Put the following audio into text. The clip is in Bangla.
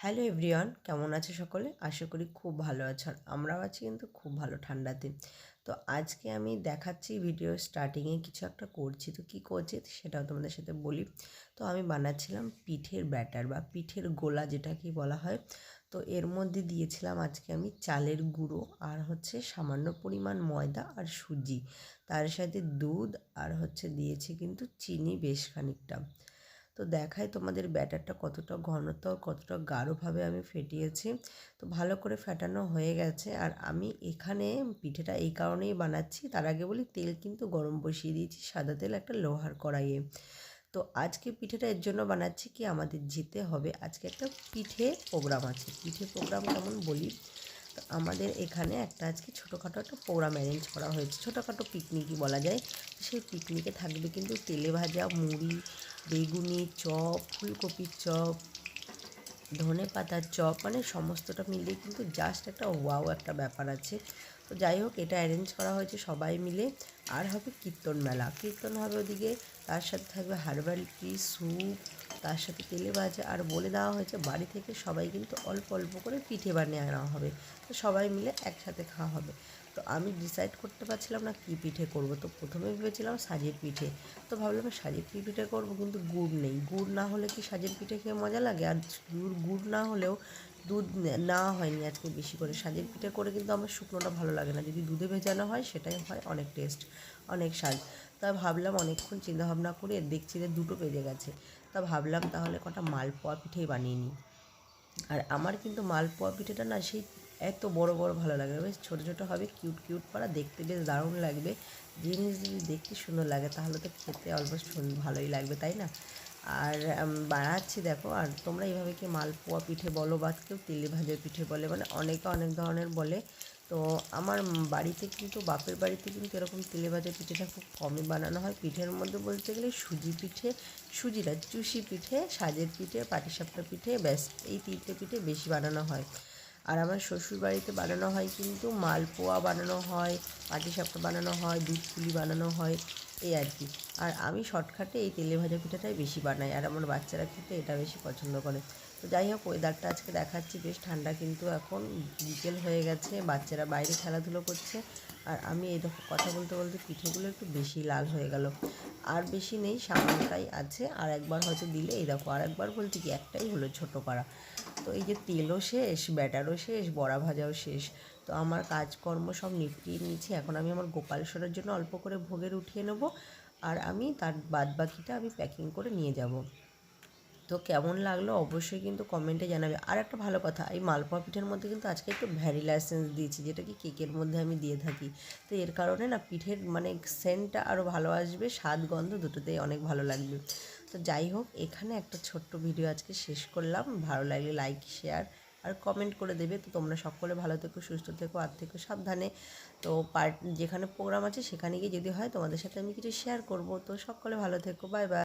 হ্যালো এভরিওয়ান, কেমন আছে সকলে? আশা করি খুব ভালো আছেন আমরাও আছি কিন্তু খুব ভালো ঠান্ডাতে তো আজকে আমি দেখাচ্ছি ভিডিও স্টার্টিংয়ে কিছু একটা করছি। তো কী করছি সেটাও তোমাদের সাথে বলি। তো আমি বানাচ্ছিলাম পিঠের ব্যাটার বা পিঠের গোলা যেটা কি বলা হয়। তো এর মধ্যে দিয়েছিলাম আজকে আমি চালের গুঁড়ো আর হচ্ছে সামান্য পরিমাণ ময়দা আর সুজি। তার সাথে দুধ আর হচ্ছে দিয়েছি কিন্তু চিনি বেশ খানিকটা। তো দেখাই তোমাদের ব্যাটারটা কতটা ঘনত্ব কতটা গাঢ়ভাবে আমি ফেটিয়েছি। তো ভালো করে ফেটানো হয়ে গেছে আর আমি এখানে পিঠেটা এই কারণেই বানাচ্ছি, তার আগে বলি তেল কিন্তু গরম বসিয়ে দিয়েছি সাদা তেল, একটা লোহার কড়াইয়ে। তো আজকে পিঠেটা এর জন্য বানাচ্ছি কি আমাদের যেতে হবে। আজকে একটা পিঠে প্রোগ্রাম আছে। পিঠে প্রোগ্রাম কেমন বলি? তো আমাদের এখানে একটা আজকে ছোটোখাটো একটা প্রোগ্রাম অ্যারেঞ্জ করা হয়েছে। ছোটোখাটো পিকনিকই বলা যায়। সেই পিকনিকে থাকবে কিন্তু তেলে ভাজা, মুড়ি, বেগুনি চপ, ফুলকপির চপ, ধনে পাতার চপ মানে সমস্তটা মিলিয়ে কিন্তু জাস্ট একটা ওয়াও একটা ব্যাপার আছে। তো যাই হোক, এটা অ্যারেঞ্জ করা হয়েছে সবাই মিলে। আর হবে কীর্তন মেলা। কীর্তন হবে ওদিকে, তার সাথে থাকবে হার্বাল টি স্যুপ তার সাথে তেলে ভাজা। আর বলে দেওয়া হয়েছে, বাড়ি থেকে সবাই কিন্তু অল্প অল্প করে পিঠে বানিয়ে আনা হবে। তো সবাই মিলে একসাথে খাওয়া হবে। তো আমি ডিসাইড করতে পারছিলাম না কী পিঠে করব। তো প্রথমে ভেবেছিলাম সাজের পিঠে। তো ভাবলাম সাজের পিঠে করব? কিন্তু গুড় নেই। গুড় না হলে কি সাজের পিঠে খেয়ে মজা লাগে? আর গুড় গুড় না হলেও দুধ না হয়নি আজকে বেশি করে। সাজের পিঠে করে কিন্তু আমার শুকনোটা ভালো লাগে না। যদি দুধে ভেজানো হয়, সেটাই হয় অনেক টেস্ট অনেক স্বাদ। তা ভাবলাম অনেকক্ষণ চিন্তাভাবনা করে দেখছি যে দুটো বেজে গেছে। তা ভাবলাম তাহলে কটা মালপোয়া পিঠেই বানিয়ে নিই। আর আমার কিন্তু মালপোয়া পিঠেটা না সেই এত বড় বড় ভালো লাগবে বেশ ছোটো ছোটো হবে, কিউট কিউট পাড়া, দেখতে বেশ দারুণ লাগবে। জিনিস যদি দেখতে সুন্দর লাগে তাহলে তো খেতে অলমোস্ট ভালোই লাগবে, তাই না? আর বানাচ্ছি দেখো, আর তোমরা এইভাবে কি মালপোয়া পিঠে বলো বা কেউ তেলে ভাজা পিঠে বলে মানে অনেকে অনেক ধরনের বলে। তো আমার বাড়িতে কিন্তু, বাপের বাড়িতে কিন্তু এরকম তেলে ভাজা পিঠেটা খুব কমই বানানো হয়। পিঠের মধ্যে বলতে গেলে সুজি পিঠে সুজিরা চুষি পিঠে, সাজের পিঠে, পাটিসাপটা পিঠে, ব্যাস, এই তিনটে পিঠে বেশি বানানো হয়। আর আমার শ্বশুর বাড়িতে বানানো হয় কিন্তু মালপোয়া বানানো হয়, পাটিসাপটা বানানো হয়, দুধ পুলি বানানো হয়। এই আর কি। আর আমি শর্টকাটে এই তেলে ভাজা পিঠাটাই বেশি বানাই, আর আমার বাচ্চারা খেতে এটা বেশি পছন্দ করে। তো যাই হোক ওয়েদারটা আজকে দেখাচ্ছি, বেশ ঠান্ডা কিন্তু এখন, বিকেল হয়ে গেছে, বাচ্চারা বাইরে খেলাধুলো করছে। আর আমি এই কথা বলতে বলতে পিঠেগুলো একটু বেশি লাল হয়ে গেল। আর বেশি নেই, সামান্যটাই আছে। আর একবার হয়তো দিলে, এই দেখো, আর একবার বলতে কি, একটাই হলো ছোটো করা তো এই যে তেলও শেষ, ব্যাটারও শেষ, বড়া ভাজাও শেষ, তো আমার কাজকর্ম সব নিপটিয়ে নিয়েছি। এখন আমি আমার গোপাল গোপালেশ্বরের জন্য অল্প করে ভোগের উঠিয়ে নেব আর আমি তার বাদ বাকিটা আমি প্যাকিং করে নিয়ে যাব। তো কেমন লাগল অবশ্যই কিন্তু কমেন্টে জানাবে। আর একটা ভালো কথা, এই মালপোয়া পিঠের মধ্যে কিন্তু আজকে একটু ভ্যানিলা এসেন্স দিয়েছি, যেটা কি কেকের মধ্যে আমি দিয়ে থাকি। তো এর কারণে না পিঠের মানে সেন্টটা আরও ভালো আসবে, স্বাদ, গন্ধ দুটোতেই অনেক ভালো লাগবে। তো যাই হোক, এখানে একটা ছোট্ট ভিডিও আজকে শেষ করলাম। ভালো লাগলে লাইক শেয়ার আর কমেন্ট করে দেবে। তো তোমরা সকলে ভালো থেকো, সুস্থ থেকো, আর থেকো সাবধানে। তো পার্ট যেখানে প্রোগ্রাম আছে সেখানে গিয়ে যদি হয় তোমাদের সাথে আমি কিছু শেয়ার করব। তো সকলে ভালো থেকো বাই বাই